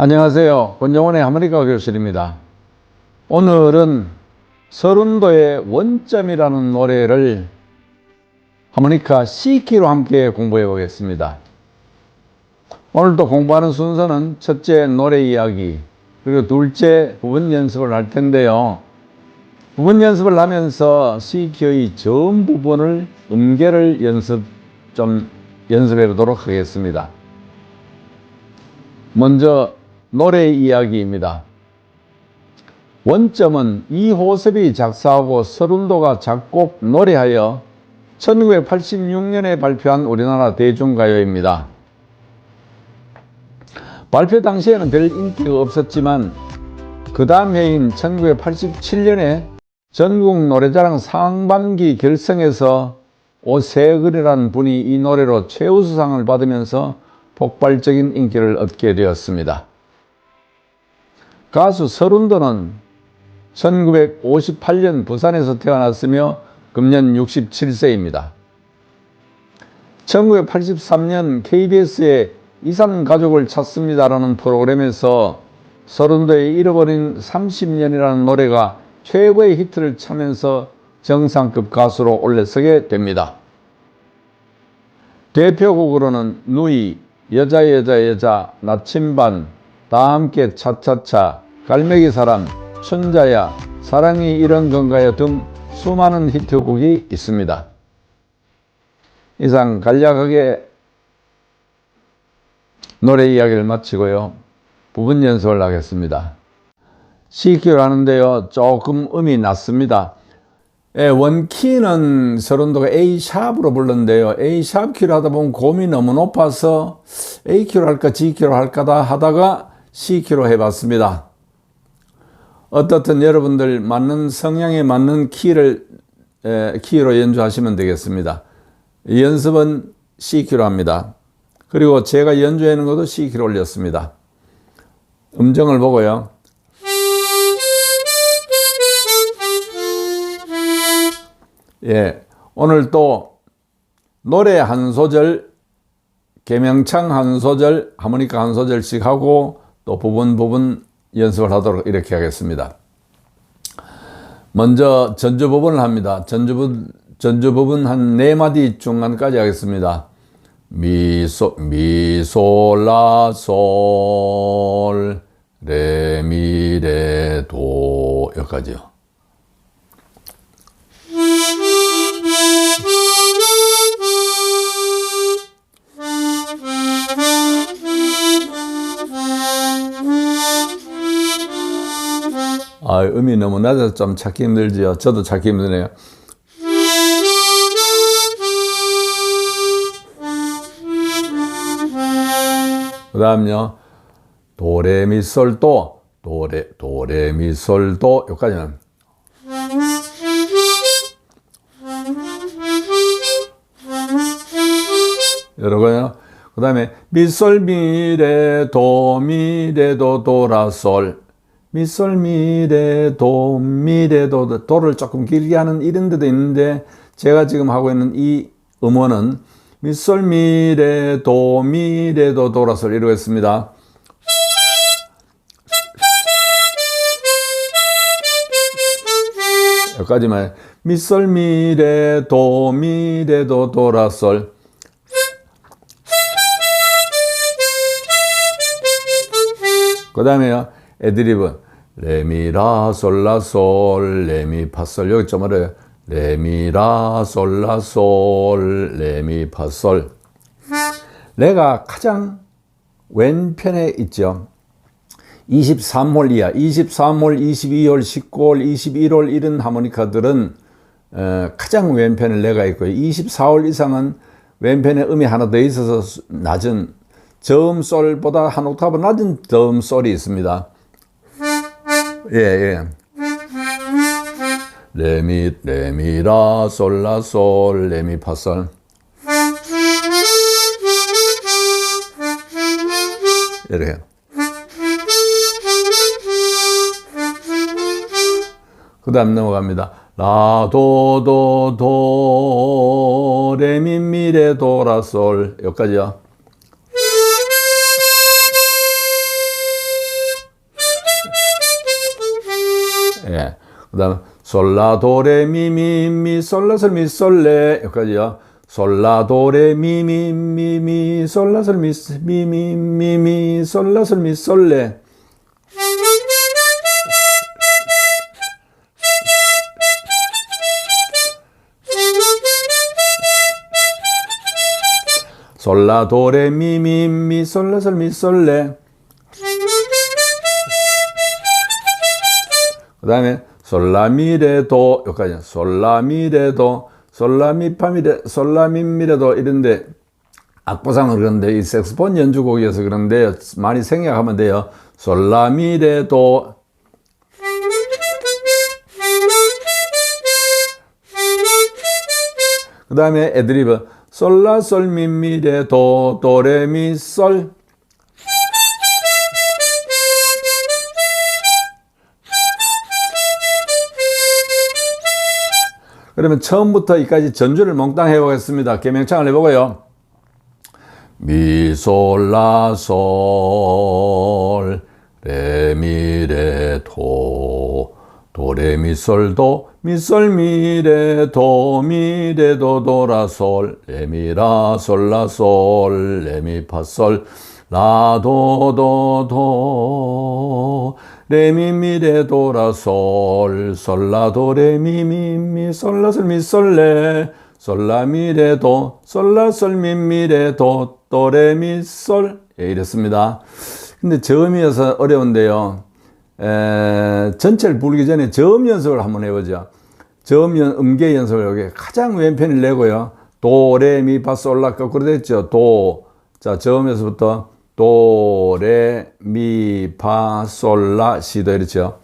안녕하세요. 권정원의 하모니카 교실입니다. 오늘은 서른도의 원점이라는 노래를 하모니카 C키로 함께 공부해 보겠습니다. 오늘도 공부하는 순서는 첫째 노래 이야기, 그리고 둘째 부분 연습을 할 텐데요. 부분 연습을 하면서 C키의 전 부분을 음계를 연습 좀 연습해 보도록 하겠습니다. 먼저 노래 이야기입니다. 원점은 이호섭이 작사하고 서른도가 작곡 노래하여 1986년에 발표한 우리나라 대중가요입니다. 발표 당시에는 별 인기가 없었지만 그 다음 해인 1987년에 전국 노래자랑 상반기 결성에서 오세근이라는 분이 이 노래로 최우수상을 받으면서 폭발적인 인기를 얻게 되었습니다. 가수 서른도는 1958년 부산에서 태어났으며 금년 67세입니다. 1983년 KBS의 이산 가족을 찾습니다라는 프로그램에서 서른도의 잃어버린 30년이라는 노래가 최고의 히트를 차면서 정상급 가수로 올라서게 됩니다. 대표곡으로는 누이, 여자 여자 여자, 나침반, 다 함께 차차차, 갈매기 사람, 춘자야, 사랑이 이런 건가요 등 수많은 히트곡이 있습니다. 이상 간략하게 노래 이야기를 마치고요. 부분 연습을 하겠습니다. C키를 하는데요. 조금 음이 낮습니다. 예, 원키는 서른도가 A 샵으로 불렀는데요. A 샵 키를 하다 보면 고음이 너무 높아서 A 키로 할까 G 키로 할까다 하다가 C 키로 해봤습니다. 어떻든 여러분들 맞는 성향에 맞는 키를 에, 키로 연주하시면 되겠습니다. 연습은 C 키로 합니다. 그리고 제가 연주하는 것도 C 키로 올렸습니다. 음정을 보고요. 예, 오늘 또 노래 한 소절, 개명창 한 소절, 하모니카 한 소절씩 하고 또 부분 부분 연습을 하도록 이렇게 하겠습니다. 먼저 전주 부분을 합니다. 전주 부분, 전주 부분 한 네 마디 중간까지 하겠습니다. 미소, 미솔라, 솔, 레, 미, 레, 도, 여기까지요. 아, 음이 너무 낮아서 좀 찾기 힘들지요. 저도 찾기 힘드네요. 그 다음요. 도레미솔도, 도레, 도레미솔도, 여기까지는. 여러분요. 그 다음에 미솔 미레 도 미레 도 도라 솔 미솔 미레 도 미레 도 도를 조금 길게 하는 이런 데도 있는데 제가 지금 하고 있는 이 음원은 미솔 미레 도 미레 도 도라 솔 이러고 있습니다. 여기까지만 미솔 미레 도 미레 도 도라 솔그 다음에요. 애드립은 레미라 솔라 솔 레미 파솔 여기 좀 어려요. 레미라 솔라 솔 레미 파솔 레가 가장 왼편에 있죠. 23홀 이하, 23홀, 22홀, 19홀, 21홀 이런 하모니카들은 어, 가장 왼편에 레가 있고요. 24홀 이상은 왼편에 음이 하나 더 있어서 낮은 저음 솔보다 한 옥타브 낮은 저음 솔이 있습니다. 예, 예. 레미, 레미라, 솔라, 솔, 레미, 파솔. 이렇게. 그 다음 넘어갑니다. 라, 도, 도, 도, 레, 미, 미, 레, 도, 라, 솔. 여기까지요. 솔라 도레 미미미 솔라솔 미솔레 여기까지요. 솔라 도레 미미미미 솔라솔 미미미미 솔라솔 미솔레 솔라 도레 미미미 솔라솔 미솔레 그 다음에 솔라미레도 여기까지. 솔라미레도 솔라미파미레 솔라미미레도 이런데 악보상은 그런데 이 색스폰 연주곡이어서 그런데 많이 생략하면 돼요. 솔라미레도. 그 다음에 애드리브 솔라솔미미레도 도레미솔 그러면 처음부터 이까지 전주를 몽땅 해보겠습니다. 개명창을 해보고요. 미솔라솔 레미레도 도레미솔도 미솔미레도 미레도 도라솔 레미라솔라솔 레미파솔 라도도도 레미미레 도라솔 솔라도 레미미미 솔라솔미 솔레 솔라미레도 솔라솔미미레도 도레미솔 예, 이랬습니다. 근데 저음이어서 어려운데요. 에, 전체를 부르기 전에 저음 연습을 한번 해보죠. 저음 연, 음계 연습을 여기 가장 왼편을 내고요. 도, 레, 미, 파, 솔, 라, 거꾸로 됐죠. 도. 자, 저음에서부터 도, 레, 미, 파, 솔, 라, 시도 이렇죠.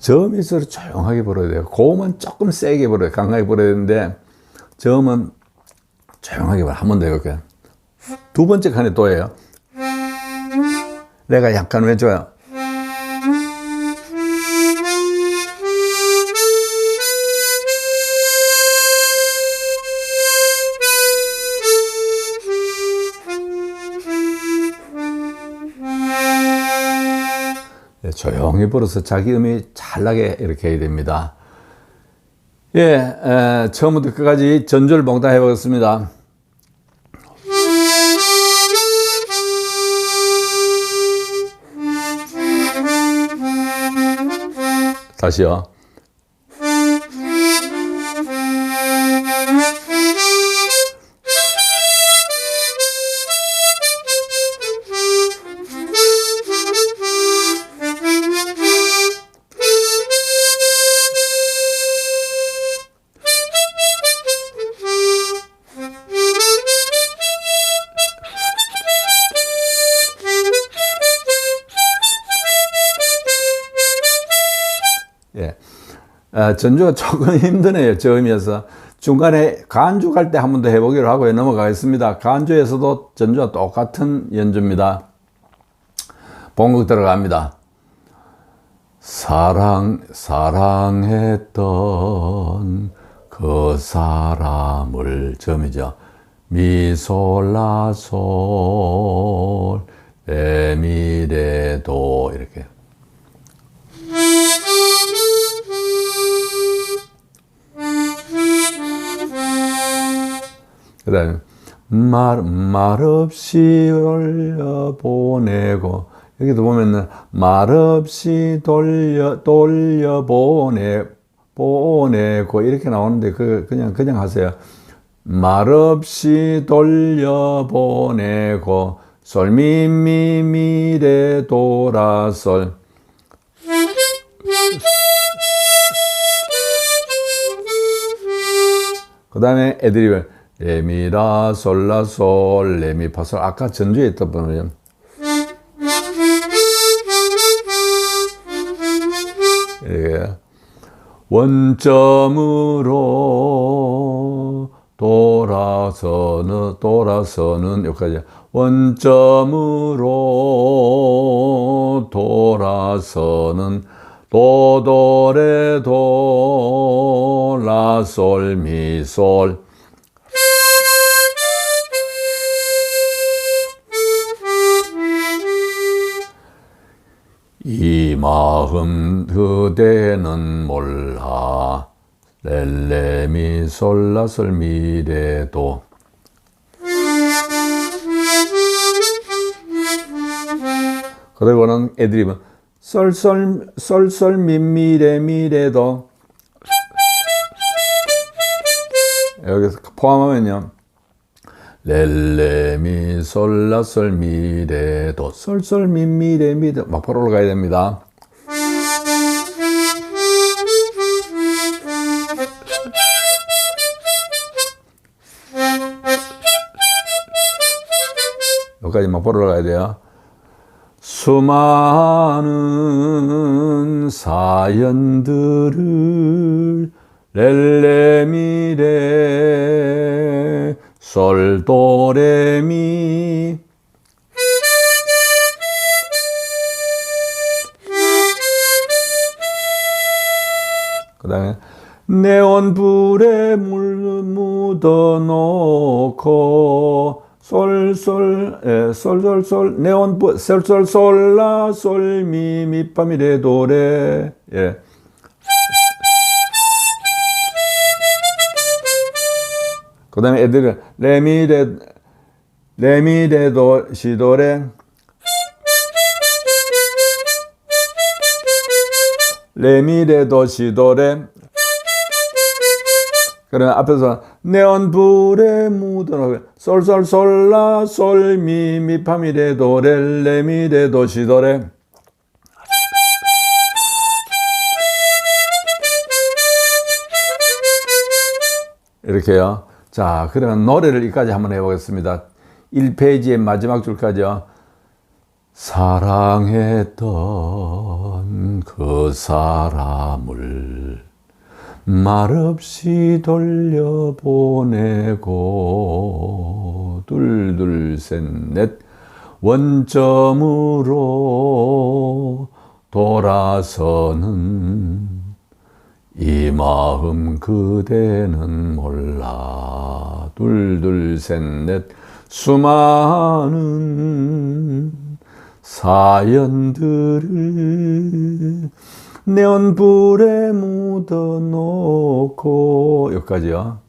저음에서 조용하게 불어야 돼요. 고음은 조금 세게 불어요. 강하게 불어야 되는데 저음은 조용하게 불어요. 한번 더 해볼게요. 두 번째 칸에 또예요. 내가 약간 왼쪽에 예, 조용히 불어서 자기 음이 잘 나게 이렇게 해야 됩니다. 예, 에, 처음부터 끝까지 전주를 몽땅 해보겠습니다. 다시요. 어, 전주가 조금 힘드네요. 저음이어서. 중간에 간주 갈 때 한 번 더 해보기로 하고요. 넘어가겠습니다. 간주에서도 전주와 똑같은 연주입니다. 본곡 들어갑니다. 사랑, 사랑했던 그 사람을, 점이죠. 미솔라솔, 레미레도, 이렇게. 다음에 말, 말없이 돌려보내고 여기도 보면은 말없이 돌려 돌려보내 보내고 이렇게 나오는데 그 그냥 그냥 하세요. 말없이 돌려보내고 솔미미미레 도라솔 그 다음에 애드립을 레미라 솔라솔 레미파솔 아까 전주에 있던 번호요. 예. 원점으로 돌아서는 돌아서는 여기까지 원점으로 돌아서는 도도레도 라솔 미솔 마음 그대는 몰라. 렐레미 솔라솔 미레도. 그리고는 애드립은 썰썰 썰썰 민미레 미레도. 여기서 포함하면요. 렐레미 솔라솔 미레도. 썰썰 민미레 미레 막 바로 올라가야 됩니다. 여기까지 막 바로 올라가야 돼요. 수많은 사연들을 렐레미레 솔도레미 그 다음에 네온불에 물 묻어 놓고 솔 솔 에, 솔 솔 솔 네온불 솔솔 솔 라 솔 미 미 파 미 레 도 레 예. 그 다음에 애들은 레 미 레 레 미 레 도 시 도 레 레 미 레 도 시 도 레 그러면 앞에서 네온불에 묻어놓고 솔솔솔라 솔미 미파미레 도레 레미레 도 시도레 이렇게요. 자, 그러면 노래를 여기까지 한번 해보겠습니다. 1페이지의 마지막 줄까지요. 사랑했던 그 사람을 말없이 돌려보내고. 둘둘셋넷. 원점으로 돌아서는 이 마음 그대는 몰라. 둘둘셋넷. 수많은 사연들을 네온불에 묻어놓고 여기까지요.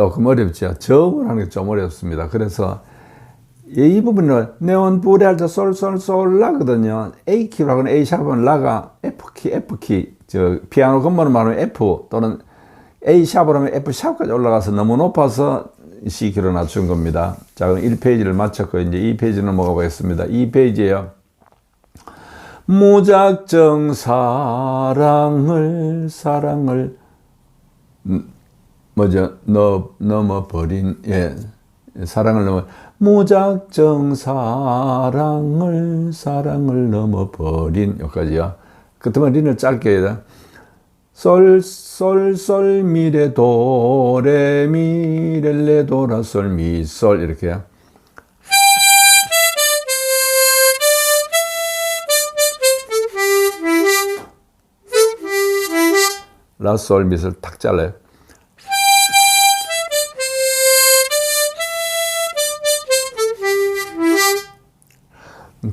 조금 어렵죠. 저음을 하는 게 좀 어렵습니다. 그래서 이 부분을 네온 할때 솔솔솔 라거든요. A 키라고는 A 샵은 라가 F 키 F 키. 저 피아노 건반을 말하면 F 또는 A 샵으로 하면 F 샵까지 올라가서 너무 높아서 C 키로 낮춘 겁니다. 자, 그럼 1페이지를 마쳤고 이제 2페이지 넘어가 보겠습니다. 2페이지에요. 무작정 사랑을 사랑을 음, 뭐죠? 넘, 넘어버린, 예. 사랑을 넘어, 무작정 사랑을, 사랑을 넘어버린, 여기까지요. 그때만 린을 짧게 해야 돼. 솔, 솔, 솔, 미레, 도, 레, 미, 레, 레, 도, 라, 솔, 미, 솔, 이렇게요. 라, 솔, 미를 탁 잘라요.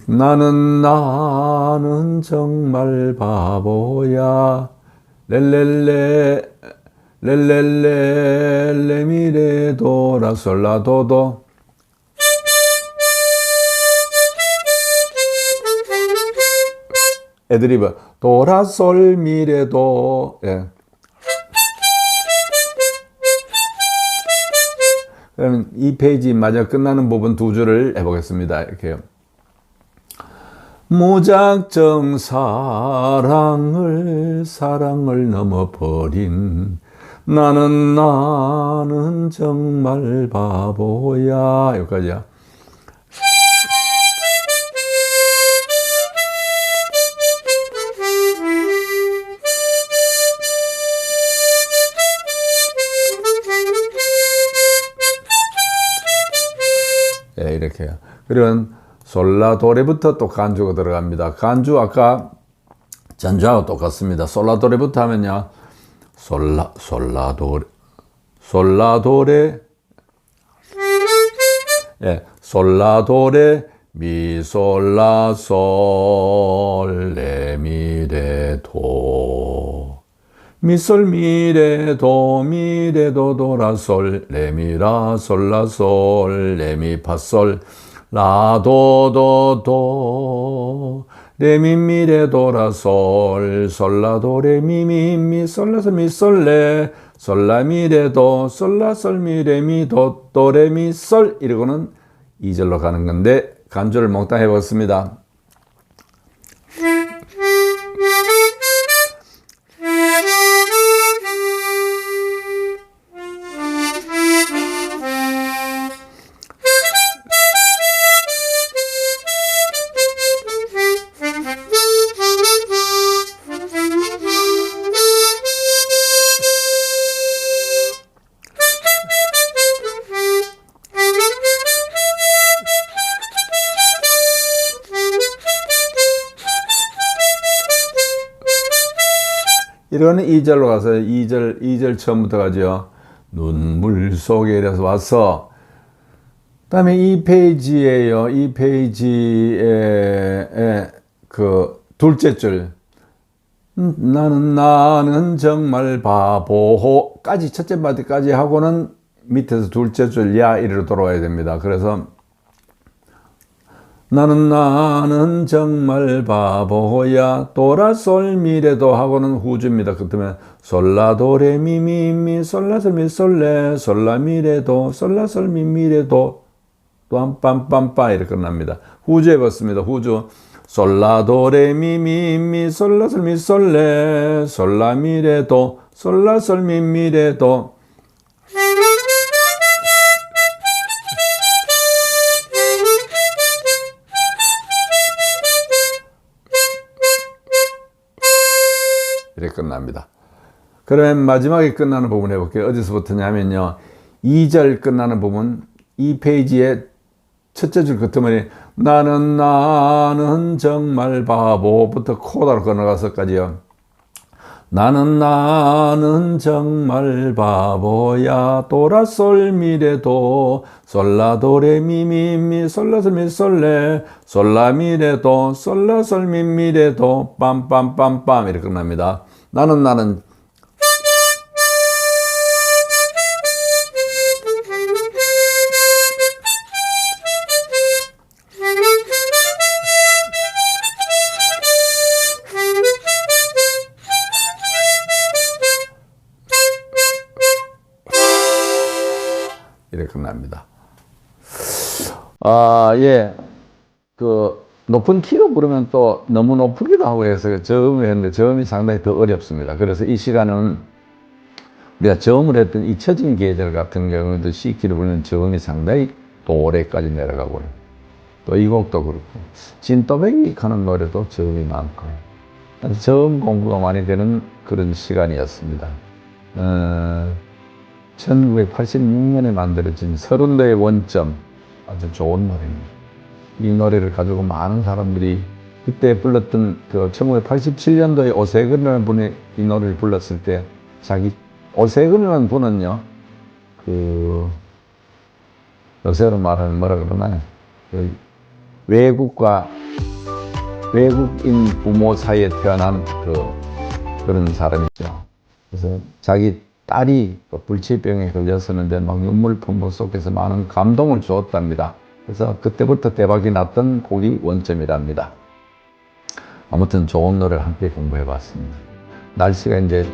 나는 나는 정말 바보야 렐렐레 렐렐레 레미레도 라솔라도도 애드리브 도라솔미레도 예. 그러면 이 페이지 마저 끝나는 부분 두 줄을 해보겠습니다. 이렇게요. 무작정 사랑을 사랑을 넘어버린 나는 나는 정말 바보야 여기까지야. 예, 이렇게요. 그러면 솔라도레부터 또 간주가 들어갑니다. 간주 아까 전주하고 똑같습니다. 솔라도레부터 하면요. 솔라 솔라도레 솔라도레 예, 솔라도레 미솔라 솔 레미레도 미솔 미레도 미레도 도라 솔 레미라 솔라 솔 레미파솔 라도도도 레미미레 도라솔 솔라도 레미미미 솔라솔 미솔레 솔라미레도 솔라솔 미레미도 도레미솔 이러고는 2절로 가는 건데 간주를 몽땅 해봤습니다. 이거는 2절로 가서 2절, 2절 처음부터 가죠. 눈물 속에 이래서 와서 그다음에 이 페이지에요. 이 페이지에 에, 그 둘째 줄 음, 나는 나는 정말 바보까지 첫째 마디까지 하고는 밑에서 둘째 줄 야 이리로 돌아와야 됩니다. 그래서 나는 나는 정말 바보야 도라솔 미레도 하고는 후주입니다. 그렇다면 솔라도레 미미미 솔라솔미 솔레 솔라미레도 솔라솔 미미레도 또한 빰빰빰 이렇게 끝납니다. 후주 해봤습니다. 후주 솔라도레 미미미 솔라솔미 솔레 솔라미레도 솔라솔 미미레도 끝납니다. 그러면 마지막에 끝나는 부분 해볼게요. 어디서부터냐면요. 2절 끝나는 부분, 이 페이지의 첫째 줄 끝머리, 나는, 나는 정말 바보부터 코다로 건너가서까지요. 나는, 나는 정말 바보야. 도라솔 미레도, 솔라도레 미미미, 솔라솔 미솔레, 솔라미레도, 솔라솔 미미레도, 빰빰빰빰. 이렇게 끝납니다. 나는, 나는 이렇게 끝납니다. 아, 예. 그, 높은 키로 부르면 또 너무 높기도 하고 해서 저음을 했는데 저음이 상당히 더 어렵습니다. 그래서 이 시간은 우리가 저음을 했던 잊혀진 계절 같은 경우도 C키로 부르는 저음이 상당히 또 오래까지 내려가고 또이 곡도 그렇고 진또배기 하는 노래도 저음이 많고 저음 공부가 많이 되는 그런 시간이었습니다. 어, 1986년에 만들어진 서른도의 원점 아주 좋은 노래입니다. 이 노래를 가지고 많은 사람들이 그때 불렀던 그 1987년도에 오세근이라는 분이 이 노래를 불렀을 때 자기 오세근이라는 분은요 그 요새로 말하면 뭐라 그러나요? 그 외국과 외국인 부모 사이에 태어난 그 그런 사람이죠. 그래서 자기 딸이 그 불치병에 걸렸었는데 막 눈물 품고 속에서 많은 감동을 주었답니다. 그래서 그때부터 대박이 났던 곡이 원점이랍니다. 아무튼 좋은 노래를 함께 공부해 봤습니다. 날씨가 이제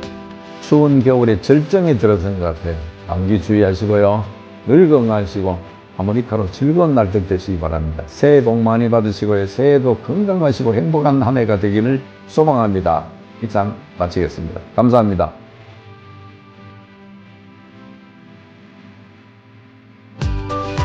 추운 겨울에 절정에 들어선 것 같아요. 감기 주의하시고요. 늘 건강하시고 하모니카로 즐거운 날들 되시기 바랍니다. 새해 복 많이 받으시고요. 새해도 건강하시고 행복한 한 해가 되기를 소망합니다. 이상 마치겠습니다. 감사합니다.